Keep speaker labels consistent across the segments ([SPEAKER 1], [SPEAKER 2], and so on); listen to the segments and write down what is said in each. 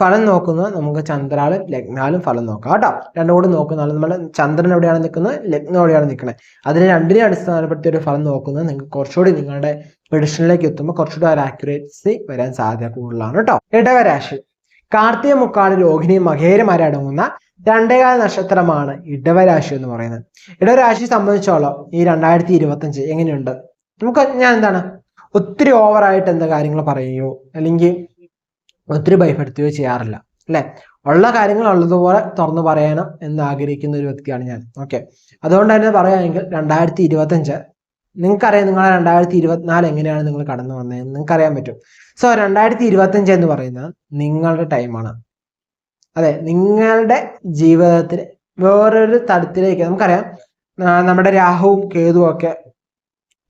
[SPEAKER 1] ഫലം നോക്കുന്നത് നമുക്ക് ചന്ദ്രാലും ലഗ്നാലും ഫലം നോക്കാം. കേട്ടോ. രണ്ടും കൂടി നോക്കുന്ന നമ്മൾ ചന്ദ്രൻ എവിടെയാണ് നിൽക്കുന്നത്? ലഗ്നം എവിടെയാണ് നിൽക്കുന്നത്? അതിനെ രണ്ടിനെ അടിസ്ഥാനപ്പെടുത്തി ഒരു ഫലം നോക്കുന്നത് നിങ്ങൾക്ക് കുറച്ചുകൂടി നിങ്ങളുടെ പ്രഡിഷനിലേക്ക് എത്തുമ്പോൾ കുറച്ചുകൂടി ഒരു ആക്യുറേസി വരാൻ സാധ്യത കൂടുതലാണ് കേട്ടോ. ഇടവരാശി കാർത്തിക മുക്കാട് രോഹിണി മകേരമാരടങ്ങുന്ന രണ്ടേകാല നക്ഷത്രമാണ് ഇടവരാശി എന്ന് പറയുന്നത്. ഇടവരാശി സംബന്ധിച്ചോളം ഈ രണ്ടായിരത്തി ഇരുപത്തി അഞ്ച് എങ്ങനെയുണ്ട്? നമുക്ക് ഞാൻ എന്താണ്? ഒത്തിരി ഓവറായിട്ട് എന്താ കാര്യങ്ങൾ പറയുകയോ അല്ലെങ്കിൽ ഒത്തിരി ഭയപ്പെടുത്തുകയോ ചെയ്യാറില്ല അല്ലെ? ഉള്ള കാര്യങ്ങൾ ഉള്ളതുപോലെ തുറന്നു പറയണം എന്ന് ആഗ്രഹിക്കുന്ന ഒരു വ്യക്തിയാണ് ഞാൻ ഓക്കെ അതുകൊണ്ട് തന്നെ പറയുകയാണെങ്കിൽ രണ്ടായിരത്തി ഇരുപത്തഞ്ച് നിങ്ങൾക്കറിയാം നിങ്ങളെ രണ്ടായിരത്തി ഇരുപത്തിനാല് എങ്ങനെയാണ് നിങ്ങൾ കടന്നു വന്നതെന്ന് നിങ്ങൾക്കറിയാൻ പറ്റും. സോ രണ്ടായിരത്തി ഇരുപത്തി അഞ്ച് എന്ന് പറയുന്നത് നിങ്ങളുടെ ടൈമാണ് അതെ നിങ്ങളുടെ ജീവിതത്തിൽ വേറൊരു തലത്തിലേക്ക് നമുക്കറിയാം നമ്മുടെ രാഹുവും കേതുവും ഒക്കെ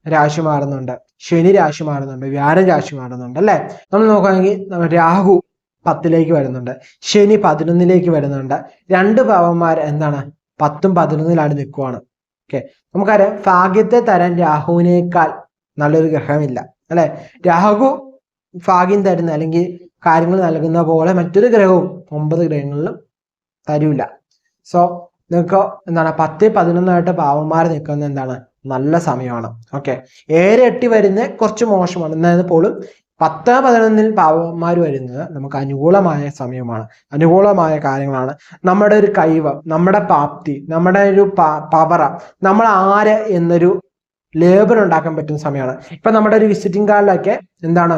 [SPEAKER 1] രാശി മാറുന്നുണ്ട്. ശനി രാശി മാറുന്നുണ്ട്. വ്യാഴം രാശി മാറുന്നുണ്ട് അല്ലെ? നമ്മൾ നോക്കുകയാണെങ്കിൽ രാഹു പത്തിലേക്ക് വരുന്നുണ്ട്. ശനി പതിനൊന്നിലേക്ക് വരുന്നുണ്ട്. രണ്ട് പാവന്മാർ എന്താണ്? പത്തും പതിനൊന്നിലാണ് നിൽക്കുവാണ്. ഓക്കെ. നമുക്കറിയാം ഭാഗ്യത്തെ തരാൻ രാഹുവിനേക്കാൾ നല്ലൊരു ഗ്രഹമില്ല അല്ലെ? രാഹു ഭാഗ്യം തരുന്ന അല്ലെങ്കിൽ കാര്യങ്ങൾ നൽകുന്ന പോലെ മറ്റൊരു ഗ്രഹവും ഒമ്പത് ഗ്രഹങ്ങളിലും തരൂല. സോ നിങ്ങൾക്ക് എന്താണ്? പത്ത് പതിനൊന്നായിട്ട് പാവന്മാർ നിൽക്കുന്ന എന്താണ്? നല്ല സമയമാണ്. ഓക്കെ ഏഴ് എട്ടി വരുന്നത് കുറച്ച് മോശമാണ്. എന്നാൽ പോലും പത്ത് പതിനൊന്നിൽ പാവന്മാർ വരുന്നത് നമുക്ക് അനുകൂലമായ സമയമാണ്. അനുകൂലമായ കാര്യങ്ങളാണ്. നമ്മുടെ ഒരു കഴിവ് നമ്മുടെ പ്രാപ്തി നമ്മുടെ ഒരു പവറ നമ്മൾ ആര് എന്നൊരു ലേബർ ഉണ്ടാക്കാൻ പറ്റുന്ന സമയമാണ്. ഇപ്പൊ നമ്മുടെ ഒരു വിസിറ്റിംഗ് കാർഡിലൊക്കെ എന്താണ്?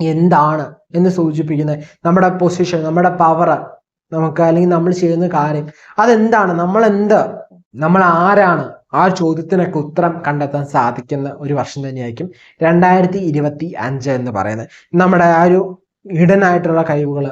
[SPEAKER 1] എന്താണ് എന്ന് സൂചിപ്പിക്കുന്നത് നമ്മുടെ പൊസിഷൻ നമ്മുടെ പവർ നമുക്ക് അല്ലെങ്കിൽ നമ്മൾ ചെയ്യുന്ന കാര്യം അതെന്താണ്? നമ്മൾ എന്ത് നമ്മൾ ആരാണ്? ആ ചോദ്യത്തിനൊക്കെ ഉത്തരം കണ്ടെത്താൻ സാധിക്കുന്ന ഒരു വർഷം തന്നെയായിരിക്കും രണ്ടായിരത്തി ഇരുപത്തി അഞ്ച് എന്ന് പറയുന്നത്. നമ്മുടെ ആ ഒരു ഹിഡൻ ആയിട്ടുള്ള കഴിവുകൾ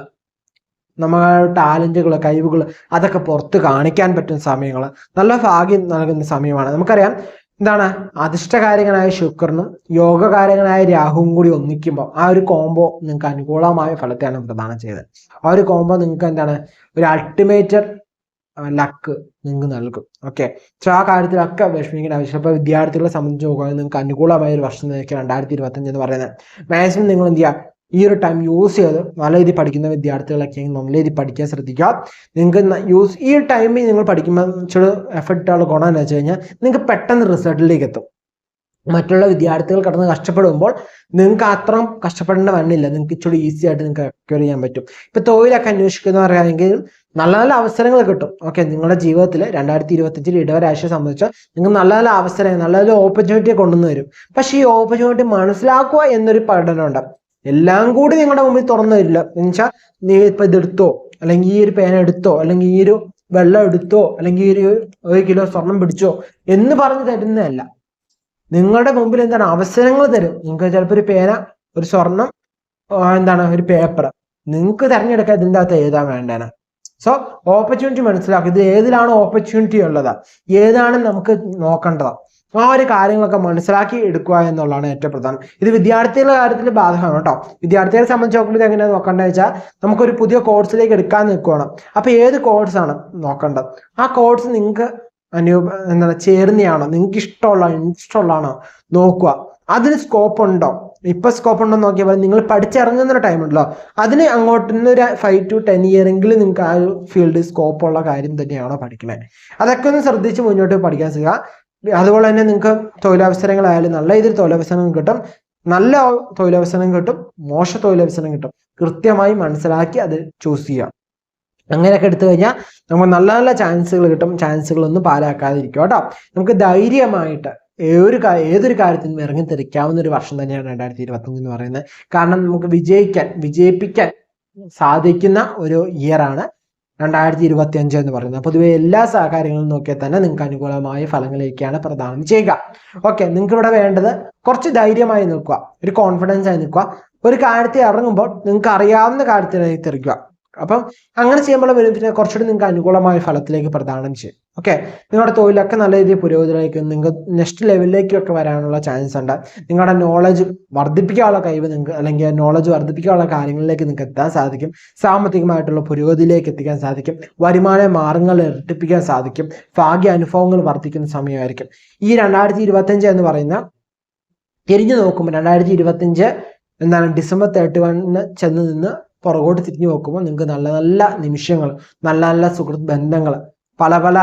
[SPEAKER 1] നമ്മുടെ ടാലന്റുകൾ കഴിവുകൾ അതൊക്കെ പുറത്ത് കാണിക്കാൻ പറ്റുന്ന സമയങ്ങൾ നല്ല ഭാഗ്യം നൽകുന്ന സമയമാണ്. നമുക്കറിയാം എന്താണ് അധിഷ്ഠകാരകനായ ശുക്രനും യോഗകാരകനായ രാഹുവും കൂടി ഒന്നിക്കുമ്പോൾ ആ ഒരു കോംബോ നിങ്ങൾക്ക് അനുകൂലമായ ഫലത്തെയാണ് പ്രദാനം ചെയ്തത്. ആ ഒരു കോംബോ നിങ്ങൾക്ക് എന്താണ് ഒരു അൾട്ടിമേറ്റ് ലക്ക് നിങ്ങൾക്ക് നൽകും. ഓക്കെ സോ ആ കാര്യത്തിലൊക്കെ വിഷമിക്കേണ്ട ആവശ്യം ഇപ്പോൾ വിദ്യാർത്ഥികളെ സംബന്ധിച്ച് നോക്കുകയാണെങ്കിൽ നിങ്ങൾക്ക് അനുകൂലമായ ഒരു വർഷം നിങ്ങൾക്ക് രണ്ടായിരത്തി ഇരുപത്തഞ്ച് എന്ന് പറയുന്നത്. മാക്സിമം നിങ്ങൾ എന്ത് ചെയ്യുക? ഈ ഒരു ടൈം യൂസ് ചെയ്ത് നല്ല രീതിയിൽ പഠിക്കുന്ന വിദ്യാർത്ഥികളൊക്കെ നല്ല രീതിയിൽ പഠിക്കാൻ ശ്രദ്ധിക്കുക. നിങ്ങൾക്ക് യൂസ് ഈ ടൈമിൽ നിങ്ങൾ പഠിക്കുമ്പോൾ ചില എഫക്റ്റുള്ള ഗുണം എന്ന് വെച്ച് കഴിഞ്ഞാൽ നിങ്ങൾക്ക് പെട്ടെന്ന് റിസൾട്ടിലേക്ക് എത്തും. മറ്റുള്ള വിദ്യാർത്ഥികൾ കടന്ന് കഷ്ടപ്പെടുമ്പോൾ നിങ്ങൾക്ക് അത്രയും കഷ്ടപ്പെടേണ്ട വന്നില്ല നിങ്ങൾക്ക് ഇച്ചിരി ഈസി ആയിട്ട് നിങ്ങൾക്ക് അക്വയർ ചെയ്യാൻ പറ്റും. ഇപ്പൊ തൊഴിലൊക്കെ അന്വേഷിക്കുന്നവരാണെങ്കിൽ നല്ല നല്ല അവസരങ്ങൾ കിട്ടും. ഓക്കെ നിങ്ങളുടെ ജീവിതത്തിൽ രണ്ടായിരത്തി ഇരുപത്തഞ്ചിൽ ഇടവരാശിയെ സംബന്ധിച്ച് നിങ്ങൾ നല്ല നല്ല അവസരങ്ങൾ നല്ല നല്ല ഓപ്പർച്യൂണിറ്റി കൊണ്ടുവന്ന് വരും പക്ഷേ ഈ ഓപ്പർച്യൂണിറ്റി മനസ്സിലാക്കുക എന്നൊരു പഠനമുണ്ട്. എല്ലാം കൂടി നിങ്ങളുടെ മുമ്പിൽ തുറന്നു വരില്ല എന്നുവെച്ചാൽ നീ ഇപ്പം ഇതെടുത്തോ? അല്ലെങ്കിൽ ഈ ഒരു പേന എടുത്തോ? അല്ലെങ്കിൽ ഈ ഒരു വെള്ളം എടുത്തോ? അല്ലെങ്കിൽ ഈ ഒരു ഒരു കിലോ സ്വർണം പിടിച്ചോ? എന്ന് പറഞ്ഞ് തരുന്നതല്ല. നിങ്ങളുടെ മുമ്പിൽ എന്താണ് അവസരങ്ങൾ തരും. നിങ്ങൾക്ക് ചിലപ്പോൾ ഒരു പേന ഒരു സ്വർണം എന്താണ് ഒരു പേപ്പർ. നിങ്ങൾക്ക് തിരഞ്ഞെടുക്കാൻ ഇതിന്റെ അകത്ത് എഴുതാൻ വേണ്ടതാണ് സോ ഓപ്പർച്യൂണിറ്റി മനസ്സിലാക്കുക ഇത് ഏതിലാണ് ഓപ്പർച്യൂണിറ്റി ഉള്ളത്? ഏതാണ് നമുക്ക് നോക്കേണ്ടത്? ആ ഒരു കാര്യങ്ങളൊക്കെ മനസ്സിലാക്കി എടുക്കുക എന്നുള്ളതാണ് ഏറ്റവും പ്രധാനം. ഇത് വിദ്യാർത്ഥികളുടെ കാര്യത്തിൽ ബാധകമാണ് കേട്ടോ. വിദ്യാർത്ഥികളെ സംബന്ധിച്ച് നോക്കുമ്പോൾ എങ്ങനെയാണ് നോക്കേണ്ടത് വെച്ചാൽ നമുക്കൊരു പുതിയ കോഴ്സിലേക്ക് എടുക്കാൻ നിൽക്കുകയാണ് അപ്പൊ ഏത് കോഴ്സാണ് നോക്കേണ്ടത്? ആ കോഴ്സ് നിങ്ങൾക്ക് അനു എന്താണ് ചേർന്നയാണോ നിങ്ങൾക്ക് ഇഷ്ടമുള്ള ഇഷ്ടമുള്ളതാണോ നോക്കുക. അതിന് സ്കോപ്പ് ഉണ്ടോ? ഇപ്പൊ സ്കോപ്പ് ഉണ്ടോ നോക്കിയാൽ നിങ്ങൾ പഠിച്ചിറങ്ങുന്ന ഒരു ടൈം ഉണ്ടല്ലോ. അതിന് അങ്ങോട്ട് ഒരു ഫൈവ് ടു ടെൻ ഇയർ എങ്കിലും നിങ്ങൾക്ക് ആ ഒരു ഫീൽഡ് സ്കോപ്പ് ഉള്ള കാര്യം തന്നെയാണോ പഠിക്കണേ അതൊക്കെ ഒന്ന് ശ്രദ്ധിച്ച് മുന്നോട്ട് പഠിക്കാൻ ശ്രമിക്കുക. അതുപോലെ തന്നെ നിങ്ങൾക്ക് തൊഴിലവസരങ്ങളായാലും നല്ല രീതിയിൽ തൊഴിലവസരം കിട്ടും. നല്ല തൊഴിലവസരം കിട്ടും. മോശ തൊഴിലവസരം കിട്ടും. കൃത്യമായി മനസ്സിലാക്കി അത് ചൂസ് ചെയ്യുക. അങ്ങനെയൊക്കെ എടുത്തു കഴിഞ്ഞാൽ നമുക്ക് നല്ല നല്ല ചാൻസുകൾ കിട്ടും. ചാൻസുകളൊന്നും പാലാക്കാതിരിക്കും കേട്ടോ. നമുക്ക് ധൈര്യമായിട്ട് ഏതൊരു ഏതൊരു കാര്യത്തിനും ഇറങ്ങി തിരിക്കാവുന്ന ഒരു വർഷം തന്നെയാണ് രണ്ടായിരത്തി ഇരുപത്തി എന്ന് പറയുന്നത്. കാരണം നമുക്ക് വിജയിക്കാൻ വിജയിപ്പിക്കാൻ സാധിക്കുന്ന ഒരു ഇയർ ആണ് രണ്ടായിരത്തി ഇരുപത്തി അഞ്ച് എന്ന് പറയുന്നത്. പൊതുവെ എല്ലാ സഹകാര്യങ്ങളും കാര്യങ്ങളും നോക്കിയാൽ തന്നെ നിങ്ങൾക്ക് അനുകൂലമായ ഫലങ്ങളിലേക്കാണ് പ്രദാനം ചെയ്യുക. ഓക്കെ നിങ്ങൾക്ക് ഇവിടെ വേണ്ടത് കുറച്ച് ധൈര്യമായി നിൽക്കുക ഒരു കോൺഫിഡൻസ് ആയി നിൽക്കുക. ഒരു കാര്യത്തിൽ ഇറങ്ങുമ്പോൾ നിങ്ങൾക്ക് അറിയാവുന്ന കാര്യത്തിനായി തിരിക്കുക. അപ്പം അങ്ങനെ ചെയ്യുമ്പോൾ പിന്നെ കുറച്ചുകൂടി നിങ്ങൾക്ക് അനുകൂലമായ ഫലത്തിലേക്ക് പ്രദാനം ചെയ്യും. ഓക്കെ നിങ്ങളുടെ തൊഴിലൊക്കെ നല്ല രീതിയിൽ പുരോഗതിയിലേക്കും നിങ്ങൾക്ക് നെക്സ്റ്റ് ലെവലിലേക്കൊക്കെ വരാനുള്ള ചാൻസ് ഉണ്ട്. നിങ്ങളുടെ നോളജ് വർദ്ധിപ്പിക്കാനുള്ള കഴിവ് നിങ്ങൾക്ക് അല്ലെങ്കിൽ നോളജ് വർദ്ധിപ്പിക്കാനുള്ള കാര്യങ്ങളിലേക്ക് നിങ്ങൾക്ക് എത്താൻ സാധിക്കും. സാമ്പത്തികമായിട്ടുള്ള പുരോഗതിയിലേക്ക് എത്തിക്കാൻ സാധിക്കും. വരുമാന മാർഗങ്ങൾ ഇരട്ടിപ്പിക്കാൻ സാധിക്കും. ഭാഗ്യ അനുഭവങ്ങൾ വർദ്ധിക്കുന്ന സമയമായിരിക്കും. ഈ രണ്ടായിരത്തി ഇരുപത്തഞ്ച് എന്ന് പറയുന്ന തിരിഞ്ഞു നോക്കുമ്പോൾ രണ്ടായിരത്തി ഇരുപത്തഞ്ച് എന്താണ് ഡിസംബർ തേർട്ടി വണ്ണിന് ചെന്ന് നിന്ന് പുറകോട്ട് തിരിഞ്ഞു നോക്കുമ്പോൾ നിങ്ങൾക്ക് നല്ല നല്ല നിമിഷങ്ങൾ നല്ല നല്ല സുഹൃത്ത് ബന്ധങ്ങൾ പല പല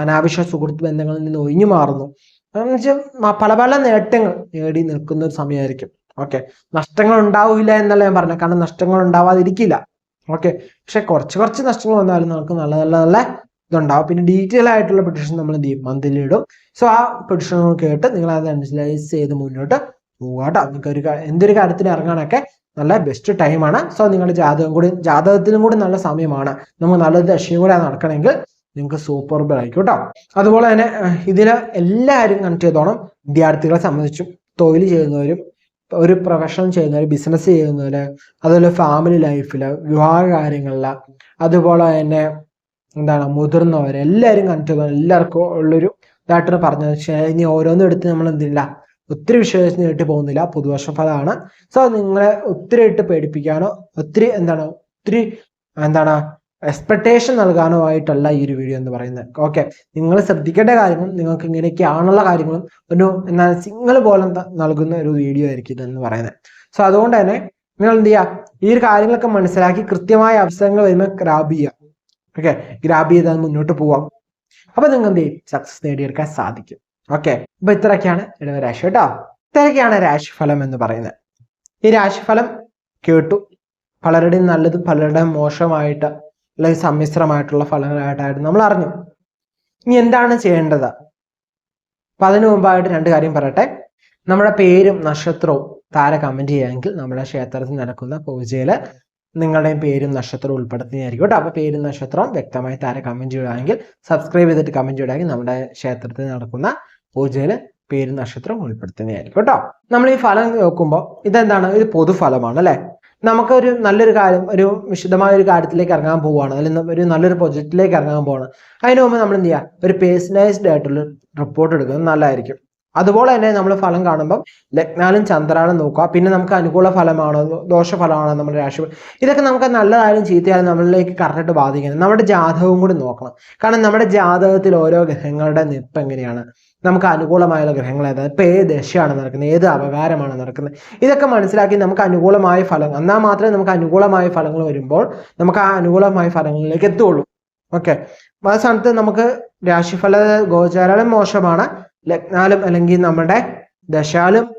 [SPEAKER 1] അനാവശ്യ സുഹൃത്ത് ബന്ധങ്ങളിൽ നിന്ന് ഒഴിഞ്ഞു മാറുന്നു. എന്ന് വെച്ചാൽ പല പല നേട്ടങ്ങൾ നേടി നിൽക്കുന്ന ഒരു സമയമായിരിക്കും. ഓക്കെ. നഷ്ടങ്ങൾ ഉണ്ടാവില്ല എന്നല്ല ഞാൻ പറഞ്ഞത്. കാരണം നഷ്ടങ്ങൾ ഉണ്ടാവാതിരിക്കില്ല. ഓക്കെ. പക്ഷെ കുറച്ച് കുറച്ച് നഷ്ടങ്ങൾ വന്നാലും നമുക്ക് നല്ല നല്ല നല്ല ഇതുണ്ടാവും. പിന്നെ ഡീറ്റെയിൽ ആയിട്ടുള്ള പെട്ടിഷൻ നമ്മൾ എന്ത് ചെയ്യും? മന്ത്ലി ഇടും. സോ ആ പെട്ടിഷനുകൾ കേട്ട് നിങ്ങൾ അത് അനലൈസ് ചെയ്ത് മുന്നോട്ട് പോകാട്ടോ നിങ്ങൾക്ക് ഒരു എന്തൊരു കാര്യത്തിന് ഇറങ്ങാനൊക്കെ നല്ല ബെസ്റ്റ് ടൈമാണ് സോ നിങ്ങളുടെ ജാതകം കൂടി ജാതകത്തിലും കൂടി നല്ല സമയമാണ്. നമുക്ക് നല്ലൊരു ദശയും കൂടെ നടക്കണമെങ്കിൽ നിങ്ങൾക്ക് സൂപ്പർ ആയിരിക്കും കേട്ടോ അതുപോലെ തന്നെ ഇതിൽ എല്ലാവരും കണക്ട് ചെയ്തോണം. വിദ്യാർത്ഥികളെ സംബന്ധിച്ചും തൊഴിൽ ചെയ്യുന്നവരും ഒരു പ്രൊഫഷൻ ചെയ്യുന്നവർ ബിസിനസ് ചെയ്യുന്നവര് അതുപോലെ ഫാമിലി ലൈഫിൽ വിവാഹ കാര്യങ്ങളിൽ അതുപോലെ തന്നെ എന്താണ് മുതിർന്നവർ എല്ലാവരും കണക്ട് ചെയ്തോ എല്ലാവർക്കും ഉള്ളൊരു ഇതായിട്ടാണ് പറഞ്ഞത്. പക്ഷേ ഇനി ഓരോന്നും എടുത്ത് നമ്മൾ എന്തില്ല ഒത്തിരി വിശ്വസിച്ച് നീട്ടി പോകുന്നില്ല. പുതുവർഷ ഫലമാണ് സോ നിങ്ങളെ ഒത്തിരി ഇട്ട് പേടിപ്പിക്കാനോ ഒത്തിരി എന്താണ് ഒത്തിരി എന്താണ് എക്സ്പെക്ടേഷൻ നൽകാനോ ആയിട്ടല്ല ഈ ഒരു വീഡിയോ എന്ന് പറയുന്നത്. ഓക്കെ നിങ്ങൾ ശ്രദ്ധിക്കേണ്ട കാര്യങ്ങളും നിങ്ങൾക്ക് ഇങ്ങനെയൊക്കെയാണുള്ള കാര്യങ്ങളും ഒരു എന്നാൽ സിംഗിൾ പോലെ നൽകുന്ന ഒരു വീഡിയോ ആയിരിക്കും ഇതെന്ന് പറയുന്നത്. സോ അതുകൊണ്ട് തന്നെ നിങ്ങൾ എന്ത് ചെയ്യുക ഈ ഒരു കാര്യങ്ങളൊക്കെ മനസ്സിലാക്കി കൃത്യമായ അവസരങ്ങൾ വരുമ്പോൾ ഗ്രാബ് ചെയ്യുക. ഓക്കെ ഗ്രാബ് ചെയ്താൽ മുന്നോട്ട് പോവാം. അപ്പൊ നിങ്ങൾ എന്ത് ചെയ്യും? സക്സസ് നേടിയെടുക്കാൻ സാധിക്കും. ഓക്കെ അപ്പൊ ഇത്രയൊക്കെയാണ് ഇടവ രാശി കേട്ടോ. ഇത്രയൊക്കെയാണ് രാശിഫലം എന്ന് പറയുന്നത്. ഈ രാശിഫലം കേട്ടു. പലരുടെയും നല്ലതും പലരുടെയും മോശമായിട്ട് അല്ലെങ്കിൽ സമ്മിശ്രമായിട്ടുള്ള ഫലങ്ങളായിട്ടായിരുന്നു. നമ്മൾ അറിഞ്ഞു ഇനി എന്താണ് ചെയ്യേണ്ടത്? അപ്പൊ അതിനു മുമ്പായിട്ട് രണ്ട് കാര്യം പറയട്ടെ. നമ്മുടെ പേരും നക്ഷത്രവും താര കമന്റ് ചെയ്യാമെങ്കിൽ നമ്മുടെ ക്ഷേത്രത്തിൽ നടക്കുന്ന പൂജയിൽ നിങ്ങളുടെയും പേരും നക്ഷത്രവും ഉൾപ്പെടുത്തുന്നതായിരിക്കും കേട്ടോ. അപ്പൊ പേരും നക്ഷത്രവും വ്യക്തമായി താര കമന്റ് ചെയ്യുകയാണെങ്കിൽ സബ്സ്ക്രൈബ് ചെയ്തിട്ട് കമന്റ് ചെയ്യുകയാണെങ്കിൽ നമ്മുടെ ക്ഷേത്രത്തിൽ നടക്കുന്ന പൂജയിൽ പേരും നക്ഷത്രവും ഉൾപ്പെടുത്തുന്നതായിരിക്കും കേട്ടോ. നമ്മൾ ഈ ഫലം നോക്കുമ്പോൾ ഇതെന്താണ്? ഇത് പൊതുഫലമാണ് അല്ലെ? നമുക്കൊരു നല്ലൊരു കാര്യം ഒരു വിശദമായ ഒരു കാര്യത്തിലേക്ക് ഇറങ്ങാൻ പോവുകയാണ് അല്ലെങ്കിൽ ഒരു നല്ലൊരു പ്രൊജക്റ്റിലേക്ക് ഇറങ്ങാൻ പോവാണ്. അതിന് മുമ്പ് നമ്മൾ എന്ത് ചെയ്യുക ഒരു പേഴ്സണലൈസ്ഡ് ആയിട്ടുള്ള റിപ്പോർട്ട് എടുക്കുന്നത് നല്ലതായിരിക്കും. അതുപോലെ തന്നെ നമ്മൾ ഫലം കാണുമ്പോൾ ലഗ്നാലും ചന്ദ്രാലും നോക്കുക. പിന്നെ നമുക്ക് അനുകൂല ഫലമാണോ? ദോഷഫലമാണോ? നമ്മുടെ രാശി ഇതൊക്കെ നമുക്ക് നല്ലതായാലും ചീത്തയായാലും നമ്മളിലേക്ക് കറക്റ്റ് ബാധിക്കുന്നത് നമ്മുടെ ജാതകവും കൂടി നോക്കണം. കാരണം നമ്മുടെ ജാതകത്തിൽ ഓരോ ഗ്രഹങ്ങളുടെ നിപ്പ് എങ്ങനെയാണ്? നമുക്ക് അനുകൂലമായുള്ള ഗ്രഹങ്ങൾ ഏതാണ് ഇപ്പൊ ഏത് ദശയാണ് നടക്കുന്നത് ഏത് അപകാരമാണ് നടക്കുന്നത് ഇതൊക്കെ മനസ്സിലാക്കി നമുക്ക് അനുകൂലമായ ഫലങ്ങൾ എന്നാൽ മാത്രമേ നമുക്ക് അനുകൂലമായ ഫലങ്ങൾ വരുമ്പോൾ നമുക്ക് ആ അനുകൂലമായ ഫലങ്ങളിലേക്ക് എത്തുള്ളൂ ഓക്കെ. അവസാനത്ത് നമുക്ക് രാശിഫല ഗോചാരം മോശമാണ്. ലഗ്നാലും അല്ലെങ്കിൽ നമ്മുടെ ദശാലും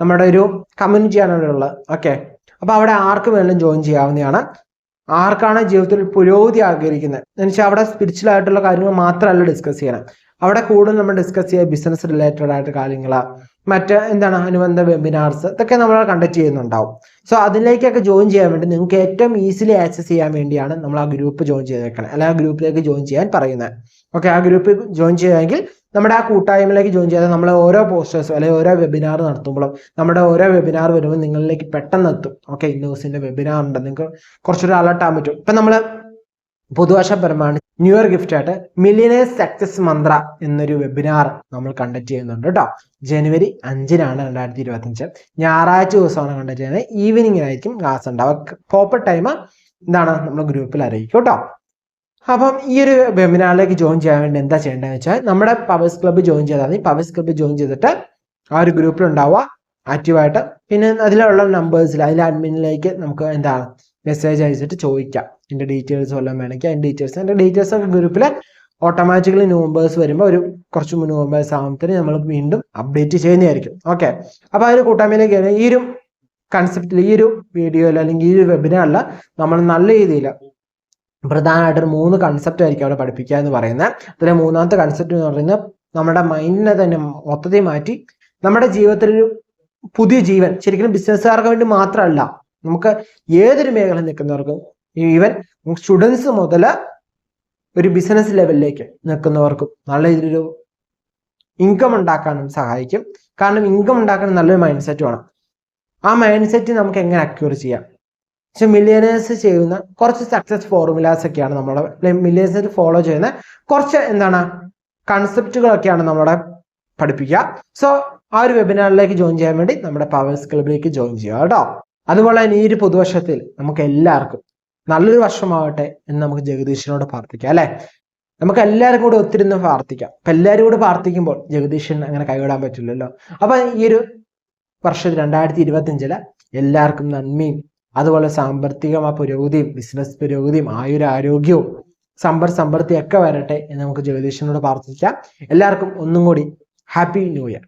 [SPEAKER 1] നമ്മുടെ ഒരു കമ്മ്യൂണിറ്റിയാണ് അവിടെ ഉള്ളത്. ഓക്കെ അപ്പൊ അവിടെ ആർക്ക് വേണമെങ്കിലും ജോയിൻ ചെയ്യാവുന്നതാണ്. ആർക്കാണ് ജീവിതത്തിൽ പുരോഗതി ആഗ്രഹിക്കുന്നത്? എന്നുവെച്ചാൽ അവിടെ സ്പിരിച്വൽ ആയിട്ടുള്ള കാര്യങ്ങൾ മാത്രമല്ല ഡിസ്കസ് ചെയ്യണം. അവിടെ കൂടുതൽ നമ്മൾ ഡിസ്കസ് ചെയ്യുക ബിസിനസ് റിലേറ്റഡ് ആയിട്ട് കാര്യങ്ങൾ മറ്റ് എന്താണ് അനുബന്ധ വെബിനാർസ് ഇതൊക്കെ നമ്മൾ കണ്ടക്ട് ചെയ്യുന്നുണ്ടാവും. സോ അതിലേക്കൊക്കെ ജോയിൻ ചെയ്യാൻ വേണ്ടി നിങ്ങൾക്ക് ഏറ്റവും ഈസിലി ആക്സസ് ചെയ്യാൻ വേണ്ടിയാണ് നമ്മൾ ആ ഗ്രൂപ്പ് ജോയിൻ ചെയ്തേക്കണം. അല്ലെങ്കിൽ ആ ഗ്രൂപ്പിലേക്ക് ജോയിൻ ചെയ്യാൻ പറയുന്നത്. ഓക്കെ ആ ഗ്രൂപ്പിൽ ജോയിൻ ചെയ്യുമെങ്കിൽ നമ്മുടെ ആ കൂട്ടായ്മയിലേക്ക് ജോയിൻ ചെയ്താൽ നമ്മൾ ഓരോ പോസ്റ്റേഴ്സും അല്ലെങ്കിൽ ഓരോ വെബിനാർ നടത്തുമ്പോഴും നമ്മുടെ ഓരോ വെബിനാർ വരുമ്പോൾ നിങ്ങളിലേക്ക് പെട്ടെന്ന് എത്തും. ഓക്കെ ഇന്ന ദിവസത്തിന്റെ വെബിനാർ ഉണ്ട്. നിങ്ങൾക്ക് കുറച്ചൊരു അലർട്ട് ആകാൻ പറ്റും. ഇപ്പൊ നമ്മൾ പുതുവർഷപരമാണ് ന്യൂ ഇയർ ഗിഫ്റ്റ് ആയിട്ട് മില്ലിയനേഴ്സ് സക്സസ് മന്ത്ര എന്നൊരു വെബിനാർ നമ്മൾ കണ്ടക്ട് ചെയ്യുന്നുണ്ട് കേട്ടോ. ജനുവരി അഞ്ചിനാണ് രണ്ടായിരത്തി ഇരുപത്തി അഞ്ച് ഞായറാഴ്ച ദിവസമാണ് കണ്ടക്ട് ചെയ്യുന്നത്. ഈവനിങ്ങിനായിരിക്കും ക്ലാസ് ഉണ്ടാവുക. പ്രോപ്പർ ടൈം എന്താണ് നമ്മൾ ഗ്രൂപ്പിൽ അറിയിക്കും കേട്ടോ. അപ്പം ഈ ഒരു വെബിനാറിലേക്ക് ജോയിൻ ചെയ്യാൻ വേണ്ടി എന്താ ചെയ്യേണ്ടതെന്ന് വെച്ചാൽ നമ്മുടെ പവേഴ്സ് ക്ലബ്ബ് ജോയിൻ ചെയ്താൽ മതി. പവേഴ്സ് ക്ലബ്ബ് ജോയിൻ ചെയ്തിട്ട് ആ ഒരു ഗ്രൂപ്പിൽ ഉണ്ടാവുക. ആക്റ്റീവായിട്ട് പിന്നെ അതിലുള്ള നമ്പേഴ്സിൽ അതിലെ അഡ്മിനിലേക്ക് നമുക്ക് എന്താണ് മെസ്സേജ് അയച്ചിട്ട് ചോദിക്കാം. എന്റെ ഡീറ്റെയിൽസ് വല്ലതും വേണമെങ്കിൽ അതിന്റെ ഡീറ്റെയിൽസ് എന്റെ ഡീറ്റെയിൽസ് ഒക്കെ ഗ്രൂപ്പിൽ ഓട്ടോമാറ്റിക്കലി നോമ്പേഴ്സ് വരുമ്പോൾ ഒരു കുറച്ച് നവംബേഴ്സ് ആകുമ്പോഴത്തേന് നമ്മൾ വീണ്ടും അപ്ഡേറ്റ് ചെയ്യുന്നതായിരിക്കും. ഓക്കെ അപ്പോൾ ആ ഒരു കൂട്ടായ്മയിലേക്ക് ഈ ഒരു കൺസെപ്റ്റിൽ ഈ ഒരു വീഡിയോയിൽ അല്ലെങ്കിൽ ഈ ഒരു വെബിനാറിൽ നമ്മൾ നല്ല രീതിയിൽ പ്രധാനമായിട്ട് ഒരു മൂന്ന് കൺസെപ്റ്റ് ആയിരിക്കും അവിടെ പഠിപ്പിക്കുക എന്ന് പറയുന്നത്. അതിലെ മൂന്നാമത്തെ കൺസെപ്റ്റ് എന്ന് പറയുന്നത് നമ്മുടെ മൈൻഡിനെ തന്നെ മൊത്തത്തിൽ മാറ്റി നമ്മുടെ ജീവിതത്തിൽ ഒരു പുതിയ ജീവൻ ശരിക്കും ബിസിനസ്സുകാർക്ക് വേണ്ടി മാത്രമല്ല നമുക്ക് ഏതൊരു മേഖല നിൽക്കുന്നവർക്കും ഈവൻ സ്റ്റുഡൻസ് മുതൽ ഒരു ബിസിനസ് ലെവലിലേക്ക് നിൽക്കുന്നവർക്കും നല്ല രീതിയിലൊരു ഇൻകം ഉണ്ടാക്കാനും സഹായിക്കും. കാരണം ഇൻകം ഉണ്ടാക്കാൻ നല്ലൊരു മൈൻഡ് സെറ്റ് വേണം. ആ മൈൻഡ് സെറ്റ് നമുക്ക് എങ്ങനെ അക്യൂർ ചെയ്യാം? പക്ഷെ മില്ലിയനേഴ്സ് ചെയ്യുന്ന കുറച്ച് സക്സസ് ഫോർമുലാസ് ഒക്കെയാണ് നമ്മുടെ മില്ലിയനേഴ്സ് ഫോളോ ചെയ്യുന്ന കുറച്ച് എന്താണ് കൺസെപ്റ്റുകളൊക്കെയാണ് നമ്മുടെ പഠിപ്പിക്കുക. സോ ആ ഒരു വെബിനാറിലേക്ക് ജോയിൻ ചെയ്യാൻ വേണ്ടി നമ്മുടെ പവേഴ്സ് ക്ലബിലേക്ക് ജോയിൻ ചെയ്യുക കേട്ടോ. അതുപോലെ തന്നെ ഈ ഒരു പുതുവർഷത്തിൽ നമുക്ക് എല്ലാവർക്കും നല്ലൊരു വർഷമാവട്ടെ എന്ന് നമുക്ക് ജഗദീശനോട് പ്രാർത്ഥിക്കാം അല്ലെ? നമുക്ക് എല്ലാവരും കൂടെ ഒത്തിരുന്ന് പ്രാർത്ഥിക്കാം. അപ്പൊ എല്ലാവരും കൂടെ പ്രാർത്ഥിക്കുമ്പോൾ ജഗദീശൻ അങ്ങനെ കൈവിടാൻ പറ്റില്ലല്ലോ. അപ്പൊ ഈ ഒരു വർഷം രണ്ടായിരത്തി ഇരുപത്തി അഞ്ചിൽ എല്ലാവർക്കും നന്മയും അതുപോലെ സാമ്പത്തികമായ പുരോഗതിയും ബിസിനസ് പുരോഗതിയും ആയുര ആരോഗ്യവും സമ്പർ സമൃദ്ധിയൊക്കെ വരട്ടെ എന്ന് നമുക്ക് ജ്യോതിഷനോട് പ്രാർത്ഥിക്കാം. എല്ലാവർക്കും ഒന്നും കൂടി ഹാപ്പി ന്യൂ ഇയർ